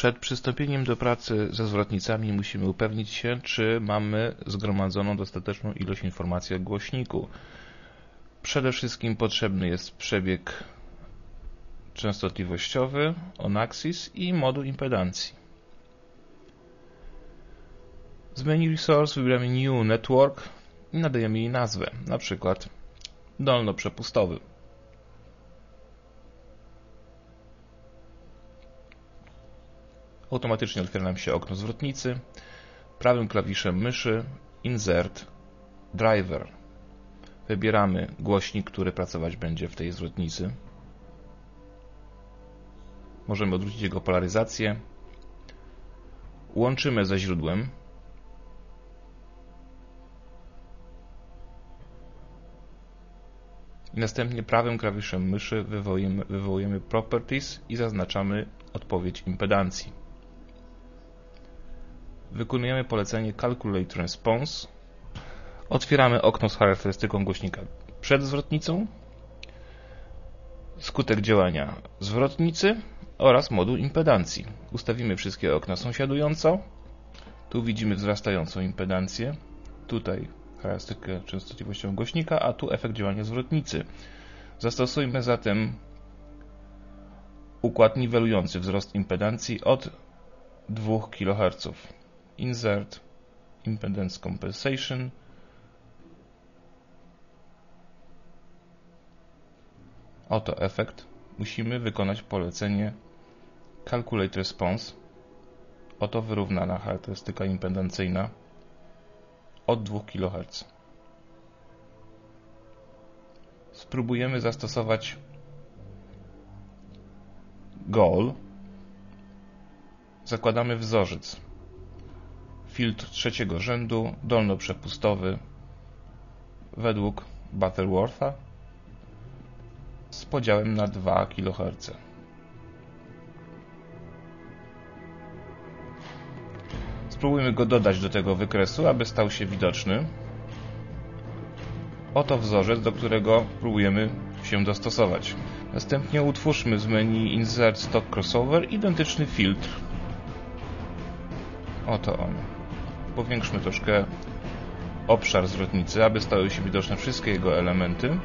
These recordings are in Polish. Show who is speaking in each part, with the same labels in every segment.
Speaker 1: Przed przystąpieniem do pracy ze zwrotnicami musimy upewnić się, czy mamy zgromadzoną dostateczną ilość informacji o głośniku. Przede wszystkim potrzebny jest przebieg częstotliwościowy, on-axis i moduł impedancji. Z menu Resource wybieramy New Network i nadajemy jej nazwę, na przykład dolno-przepustowy. Automatycznie otwiera nam się okno zwrotnicy. Prawym klawiszem myszy Insert Driver. Wybieramy głośnik, który pracować będzie w tej zwrotnicy. Możemy odwrócić jego polaryzację. Łączymy ze źródłem. I następnie prawym klawiszem myszy wywołujemy, wywołujemy Properties i zaznaczamy odpowiedź impedancji. Wykonujemy polecenie Calculate Response. Otwieramy okno z charakterystyką głośnika przed zwrotnicą, skutek działania zwrotnicy oraz moduł impedancji. Ustawimy wszystkie okna sąsiadująco. Tu widzimy wzrastającą impedancję. Tutaj charakterystykę częstotliwościową głośnika, a tu efekt działania zwrotnicy. Zastosujmy zatem układ niwelujący wzrost impedancji od 2 kHz. Insert Impedance Compensation Oto efekt. Musimy wykonać polecenie Calculate Response. Oto wyrównana charakterystyka impedancyjna od 2 kHz. Spróbujemy zastosować goal. Zakładamy wzorzec. Filtr trzeciego rzędu, dolnoprzepustowy według Butterwortha z podziałem na 2 kHz. Spróbujmy go dodać do tego wykresu, aby stał się widoczny. Oto wzorzec, do którego próbujemy się dostosować. Następnie utwórzmy z menu Insert Stock Crossover identyczny filtr. Oto on. Powiększmy troszkę obszar zwrotnicy, aby stały się widoczne wszystkie jego elementy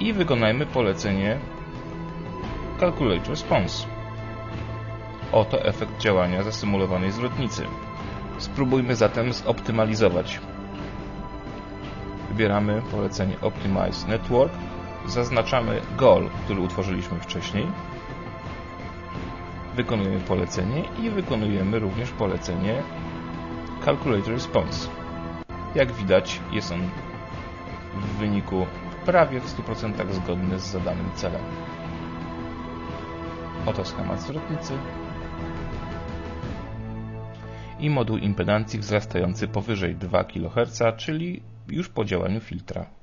Speaker 1: i wykonajmy polecenie Calculate Response. Oto efekt działania zasymulowanej zwrotnicy. Spróbujmy zatem zoptymalizować. Wybieramy polecenie Optimize Network, zaznaczamy goal, który utworzyliśmy wcześniej, wykonujemy polecenie i wykonujemy również polecenie Calculate Response. Jak widać jest on w wyniku prawie w 100% zgodny z zadanym celem. Oto schemat zwrotnicy i moduł impedancji wzrastający powyżej 2 kHz, czyli już po działaniu filtra.